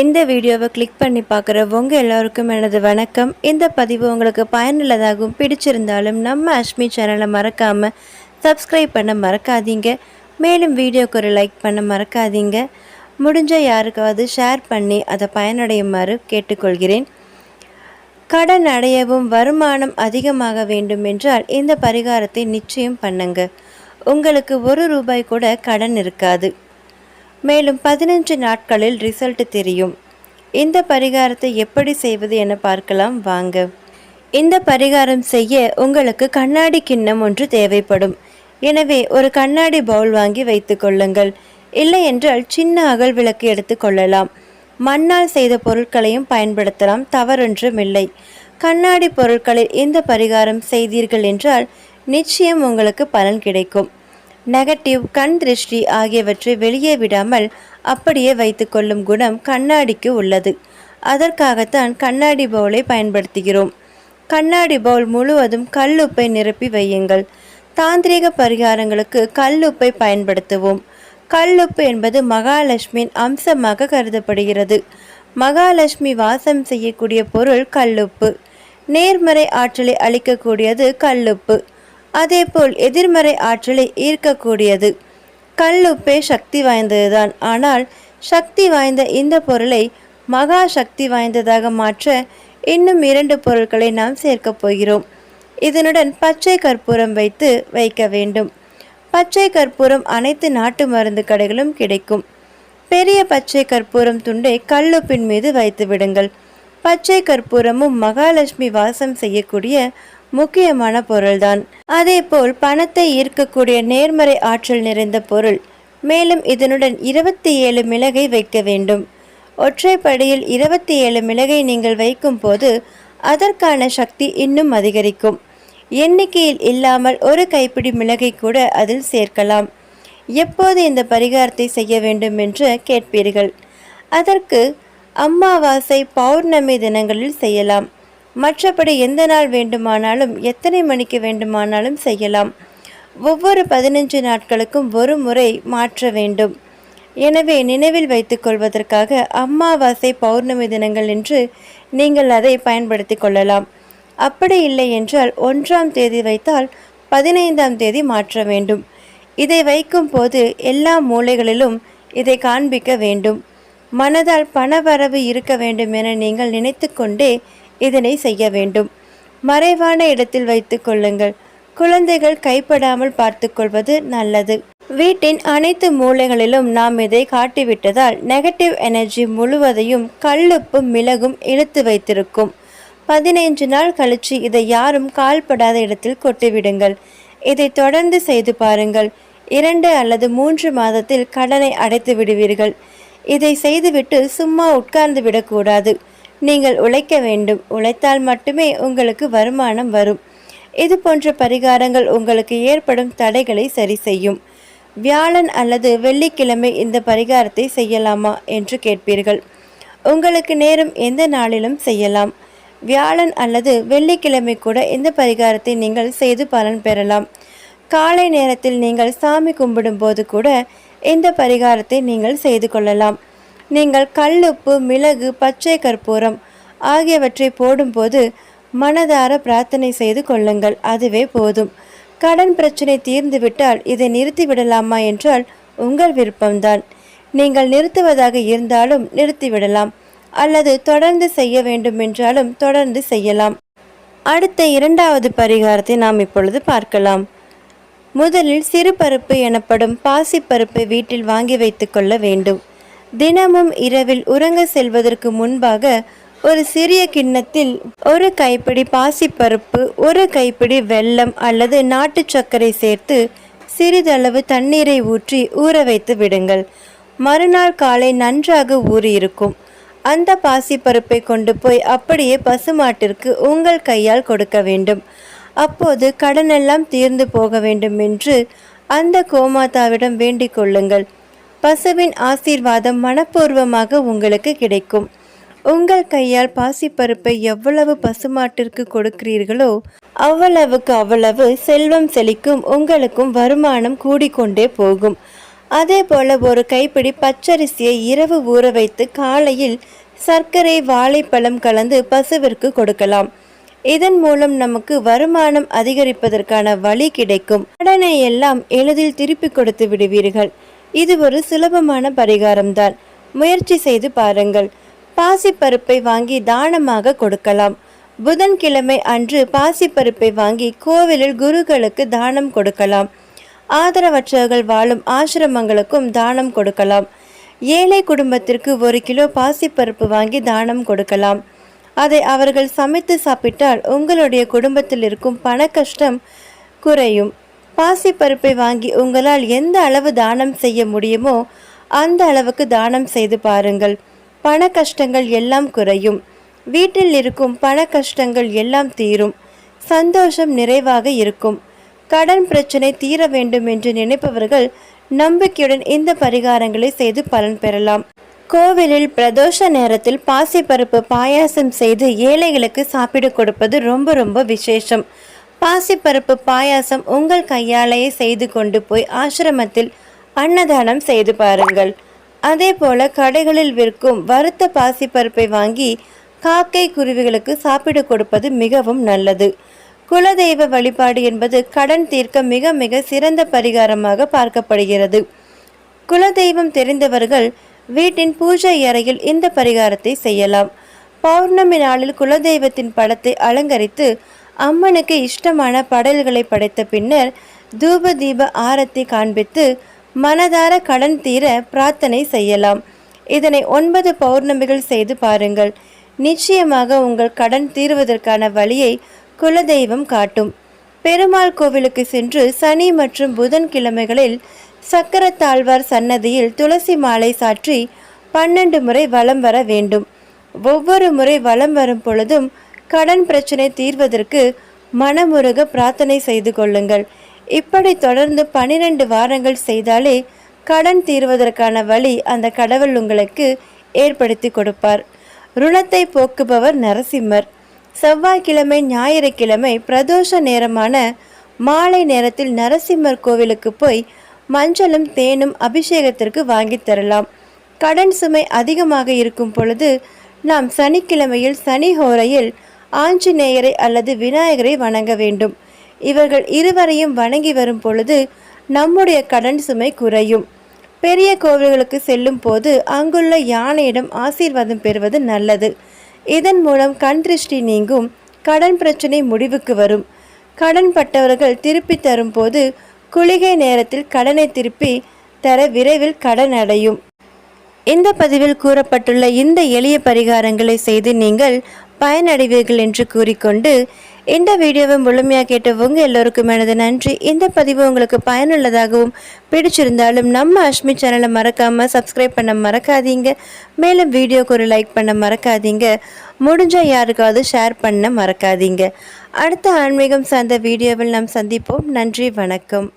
இந்த வீடியோவை கிளிக் பண்ணி பார்க்குற உங்கள் எல்லோருக்கும் எனது வணக்கம். இந்த பதிவு உங்களுக்கு பயனுள்ளதாகவும் பிடிச்சிருந்தாலும் நம்ம அஷ்மி சேனலை மறக்காமல் சப்ஸ்கிரைப் பண்ண மறக்காதீங்க. மேலும் வீடியோக்கு ஒரு லைக் பண்ண மறக்காதீங்க. முடிஞ்ச யாருக்காவது ஷேர் பண்ணி அதை பயனடையுமாறு கேட்டுக்கொள்கிறேன். கடன் அடையவும் வருமானம் அதிகமாக வேண்டும் என்றால் இந்த பரிகாரத்தை நிச்சயம் பண்ணுங்க. உங்களுக்கு ஒரு ரூபாய் கூட கடன் இருக்காது. மேலும் பதினஞ்சு நாட்களில் ரிசல்ட் தெரியும். இந்த பரிகாரத்தை எப்படி செய்வது என பார்க்கலாம் வாங்க. இந்த பரிகாரம் செய்ய உங்களுக்கு கண்ணாடி கிண்ணம் ஒன்று தேவைப்படும். எனவே ஒரு கண்ணாடி பவுல் வாங்கி வைத்துக்கொள்ளுங்கள் கொள்ளுங்கள். இல்லை என்றால் சின்ன அகல் விளக்கு எடுத்து கொள்ளலாம். மண்ணால் செய்த பொருட்களையும் பயன்படுத்தலாம் தவறொன்றும் இல்லை. கண்ணாடி பொருட்களில் இந்த பரிகாரம் செய்தீர்கள் என்றால் நிச்சயம் உங்களுக்கு பலன் கிடைக்கும். நெகட்டிவ் கண் திருஷ்டி ஆகியவற்றை வெளியே விடாமல் அப்படியே வைத்துக்கொள்ளும் குணம் கண்ணாடிக்கு உள்ளது. அதற்காகத்தான் கண்ணாடி பவுலை பயன்படுத்துகிறோம். கண்ணாடி பவுல் முழுவதும் கல்லுப்பை நிரப்பி வையுங்கள். தாந்திரிக பரிகாரங்களுக்கு கல்லுப்பை பயன்படுத்துவோம். கல்லுப்பு என்பது மகாலட்சுமியின் அம்சமாக கருதப்படுகிறது. மகாலட்சுமி வாசம் செய்யக்கூடிய பொருள் கல்லுப்பு நேர்மறை ஆற்றலை அளிக்கக்கூடியது கல்லுப்பு அதேபோல் எதிர்மறை ஆற்றலை ஈர்க்கக்கூடியது. கல்லுப்பே சக்தி வாய்ந்ததுதான். ஆனால் சக்தி வாய்ந்த இந்த பொருளை மகா சக்தி வாய்ந்ததாக மாற்ற இன்னும் இரண்டு பொருட்களை நாம் சேர்க்கப் போகிறோம். இதனுடன் பச்சை கற்பூரம் வைத்து வைக்க வேண்டும். பச்சை கற்பூரம் அனைத்து நாட்டு மருந்து கடைகளும் கிடைக்கும். பெரிய பச்சை கற்பூரம் துண்டை கல்லுப்பின் மீது வைத்து விடுங்கள். பச்சை கற்பூரமும் மகாலட்சுமி வாசம் செய்யக்கூடிய முக்கியமான பொருள்தான். அதேபோல் பணத்தை ஈர்க்கக்கூடிய நேர்மறை ஆற்றல் நிறைந்த பொருள். மேலும் இதனுடன் இருபத்தி ஏழு மிளகை வைக்க வேண்டும். ஒற்றைப்படியில் இருபத்தி ஏழு மிளகை நீங்கள் வைக்கும் போது அதற்கான சக்தி இன்னும் அதிகரிக்கும். எண்ணிக்கையில் இல்லாமல் ஒரு கைப்பிடி மிளகை கூட அதில் சேர்க்கலாம். எப்போது இந்த பரிகாரத்தை செய்ய வேண்டும் என்று கேட்பீர்கள். அதற்கு அம்மாவாசை பௌர்ணமி தினங்களில் செய்யலாம். மற்றபடி எந்த நாள் வேண்டுமானாலும் எத்தனை மணிக்கு வேண்டுமானாலும் செய்யலாம். ஒவ்வொரு பதினஞ்சு நாட்களுக்கும் ஒரு முறை மாற்ற வேண்டும். எனவே நினைவில் வைத்துக்கொள்வதற்காக கொள்வதற்காக அமாவாசை பௌர்ணமி தினங்கள் என்று நீங்கள் அதை பயன்படுத்தி கொள்ளலாம். அப்படி இல்லை என்றால் ஒன்றாம் தேதி வைத்தால் பதினைந்தாம் தேதி மாற்ற வேண்டும். இதை வைக்கும் போது எல்லா மூலைகளிலும் இதை காண்பிக்க வேண்டும். மனதால் பணவரவு இருக்க வேண்டும் என நீங்கள் நினைத்து கொண்டே இதனை செய்ய வேண்டும். மறைவான இடத்தில் வைத்து கொள்ளுங்கள். குழந்தைகள் கைப்படாமல் பார்த்து கொள்வது நல்லது. வீட்டின் அனைத்து மூலைகளிலும் நாம் இதை காட்டிவிட்டதால் நெகட்டிவ் எனர்ஜி முழுவதையும் கல்லுப்பும் மிளகும் இழுத்து வைத்திருக்கும். பதினைஞ்சு நாள் கழிச்சு இதை யாரும் கால்படாத இடத்தில் கொட்டிவிடுங்கள். இதை தொடர்ந்து செய்து பாருங்கள். இரண்டு அல்லது மூன்று மாதத்தில் கடனை அடைத்து விடுவீர்கள் இதை செய்துவிட்டு சும்மா உட்கார்ந்து விடக்கூடாது. நீங்கள் உழைக்க வேண்டும். உழைத்தால் மட்டுமே உங்களுக்கு வருமானம் வரும். இது போன்ற பரிகாரங்கள் உங்களுக்கு ஏற்படும் தடைகளை சரி செய்யும். வியாழன் அல்லது வெள்ளிக்கிழமை இந்த பரிகாரத்தை செய்யலாமா என்று கேட்பீர்கள். உங்களுக்கு நேரம் எந்த நாளிலும் செய்யலாம். வியாழன் அல்லது வெள்ளிக்கிழமை கூட இந்த பரிகாரத்தை நீங்கள் செய்து பலன் பெறலாம். காலை நேரத்தில் நீங்கள் சாமி கும்பிடும்போது கூட இந்த பரிகாரத்தை நீங்கள் செய்து கொள்ளலாம். நீங்கள் கல்லுப்பு மிளகு பச்சை கற்பூரம் ஆகியவற்றை போடும்போது மனதார பிரார்த்தனை செய்து கொள்ளுங்கள். அதுவே போதும். கடன் பிரச்சனை தீர்ந்துவிட்டால் இதை நிறுத்திவிடலாமா என்றால் உங்கள் விருப்பம்தான். நீங்கள் நிறுத்துவதாக இருந்தாலும் நிறுத்திவிடலாம் அல்லது தொடர்ந்து செய்ய வேண்டும் என்றாலும் தொடர்ந்து செய்யலாம். அடுத்த இரண்டாவது பரிகாரத்தை நாம் இப்பொழுது பார்க்கலாம். முதலில் சிறுபருப்பு எனப்படும் பாசிப்பருப்பை வீட்டில் வாங்கி வைத்துக்கொள்ள வேண்டும். தினமும் இரவில் உறங்க செல்வதற்கு முன்பாக ஒரு சிறிய கிண்ணத்தில் ஒரு கைப்பிடி பாசிப்பருப்பு ஒரு கைப்பிடி வெல்லம் அல்லது நாட்டு சர்க்கரை சேர்த்து சிறிதளவு தண்ணீரை ஊற்றி ஊற வைத்து விடுங்கள். மறுநாள் காலை நன்றாக ஊறியிருக்கும். அந்த பாசிப்பருப்பை கொண்டு போய் அப்படியே பசுமாட்டிற்கு உங்கள் கையால் கொடுக்க வேண்டும். அப்போது கடனெல்லாம் தீர்ந்து போக வேண்டும் என்று அந்த கோமாதாவிடம் வேண்டிக் கொள்ளுங்கள். பசுவின் ஆசீர்வாதம் மனப்பூர்வமாக உங்களுக்கு கிடைக்கும். உங்கள் கையால் பாசிப்பருப்பை எவ்வளவு பசுமாட்டிற்கு கொடுக்கிறீர்களோ அவ்வளவுக்கு அவ்வளவு செல்வம் செழிக்கும் உங்களுக்கும் வருமானம் கூடிக்கொண்டே போகும். அதே போல ஒரு கைப்பிடி பச்சரிசியை இரவு ஊற வைத்து காலையில் சர்க்கரை வாழைப்பழம் கலந்து பசுவிற்கு கொடுக்கலாம். இதன் மூலம் நமக்கு வருமானம் அதிகரிப்பதற்கான வழி கிடைக்கும். கடனை எல்லாம் எளிதில் திருப்பி கொடுத்து விடுவீர்கள். இது ஒரு சுலபமான பரிகாரம்தான். முயற்சி செய்து பாருங்கள். பாசிப்பருப்பை வாங்கி தானமாக கொடுக்கலாம். புதன்கிழமை அன்று பாசிப்பருப்பை வாங்கி கோவிலில் குருக்களுக்கு தானம் கொடுக்கலாம். ஆதரவற்றவர்கள் வாழும் ஆசிரமங்களுக்கும் தானம் கொடுக்கலாம். ஏழை குடும்பத்திற்கு ஒரு கிலோ பாசிப்பருப்பு வாங்கி தானம் கொடுக்கலாம். அதை அவர்கள் சமைத்து சாப்பிட்டால் உங்களுடைய குடும்பத்தில் இருக்கும் பண கஷ்டம் குறையும். பாசிப்பருப்பை வாங்கி உங்களால் எந்த அளவு தானம் செய்ய முடியுமோ அந்த அளவுக்கு தானம் செய்து பாருங்கள். பண கஷ்டங்கள் எல்லாம் குறையும். வீட்டில் இருக்கும் பண கஷ்டங்கள் எல்லாம் தீரும். சந்தோஷம் நிறைவாக இருக்கும். கடன் பிரச்சனை தீர வேண்டும் என்று நினைப்பவர்கள் நம்பிக்கையுடன் இந்த பரிகாரங்களை செய்து பலன் பெறலாம். கோவிலில் பிரதோஷ நேரத்தில் பாசிப்பருப்பு பாயாசம் செய்து ஏழைகளுக்கு சாப்பிட கொடுப்பது ரொம்ப ரொம்ப விசேஷம். பாசிப்பருப்பு பாயாசம் உங்கள் கையாலேயே செய்து கொண்டு போய் ஆசிரமத்தில் அன்னதானம் செய்து பாருங்கள். அதே போல கடைகளில் விற்கும் வறுத்த பாசிப்பருப்பை வாங்கி காக்கை குருவிகளுக்கு சாப்பிட கொடுப்பது மிகவும் நல்லது. குலதெய்வ வழிபாடு என்பது கடன் தீர்க்க மிக மிக சிறந்த பரிகாரமாக பார்க்கப்படுகிறது. குலதெய்வம் தெரிந்தவர்கள் வீட்டின் பூஜை அறையில் இந்த பரிகாரத்தை செய்யலாம். பௌர்ணமி நாளில் குலதெய்வத்தின் படத்தை அலங்கரித்து அம்மனுக்கு இஷ்டமான படல்களை படைத்த பின்னர் தூப தீப ஆரத்தி காண்பித்து மனதார கடன் தீர பிரார்த்தனை செய்யலாம். இதனை ஒன்பது பௌர்ணமிகள் செய்து பாருங்கள். நிச்சயமாக உங்கள் கடன் தீர்வதற்கான வழியை குலதெய்வம் காட்டும். பெருமாள் கோவிலுக்கு சென்று சனி மற்றும் புதன் கிழமைகளில் சக்கரத்தாழ்வார் சன்னதியில் துளசி மாலை சாற்றி பன்னெண்டு முறை வலம் வர வேண்டும். ஒவ்வொரு முறை வலம் வரும் பொழுதும் கடன் பிரச்சனை தீர்வதற்கு மனமுருக பிரார்த்தனை செய்து கொள்ளுங்கள். இப்படி தொடர்ந்து பனிரெண்டு வாரங்கள் செய்தாலே கடன் தீர்வதற்கான வழி அந்த கடவுள் உங்களுக்கு ஏற்படுத்தி கொடுப்பார். ருணத்தை போக்குபவர் நரசிம்மர். செவ்வாய்க்கிழமை ஞாயிற்றுக்கிழமை பிரதோஷ நேரமான மாலை நேரத்தில் நரசிம்மர் கோவிலுக்கு போய் மஞ்சளும் தேனும் அபிஷேகத்திற்கு வாங்கி தரலாம். கடன் சுமை அதிகமாக இருக்கும் பொழுது நாம் சனிக்கிழமையில் சனி ஹோரையில் ஆஞ்சநேயரை அல்லது விநாயகரை வணங்க வேண்டும். இவர்கள் இருவரையும் வணங்கி வரும் பொழுது நம்முடைய கடன் சுமை குறையும். பெரிய கோவில்களுக்கு செல்லும் போது அங்குள்ள யானையிடம் ஆசீர்வாதம் பெறுவது நல்லது. இதன் மூலம் கண் திருஷ்டி நீங்கும் கடன் பிரச்சனை முடிவுக்கு வரும். கடன் பட்டவர்கள் திருப்பி தரும்போது குளிகை நேரத்தில் கடனை திருப்பி தர விரைவில் கடன் அடையும். இந்த பதிவில் கூறப்பட்டுள்ள இந்த எளிய பரிகாரங்களை செய்து நீங்கள் பயனடைவீர்கள் என்று கூறிக்கொண்டு இந்த வீடியோவை முழுமையாக கேட்டவங்க எல்லோருக்கும் எனது நன்றி. இந்த பதிவு உங்களுக்கு பயனுள்ளதாகவும் பிடிச்சிருந்தாலும் நம்ம அஷ்மி சேனலை மறக்காமல் சப்ஸ்கிரைப் பண்ண மறக்காதீங்க. மேலும் வீடியோக்கு ஒரு லைக் பண்ண மறக்காதீங்க. முடிஞ்சால் யாருக்காவது ஷேர் பண்ண மறக்காதீங்க. அடுத்த ஆன்மீகம் சார்ந்த வீடியோவில் நாம் சந்திப்போம். நன்றி வணக்கம்.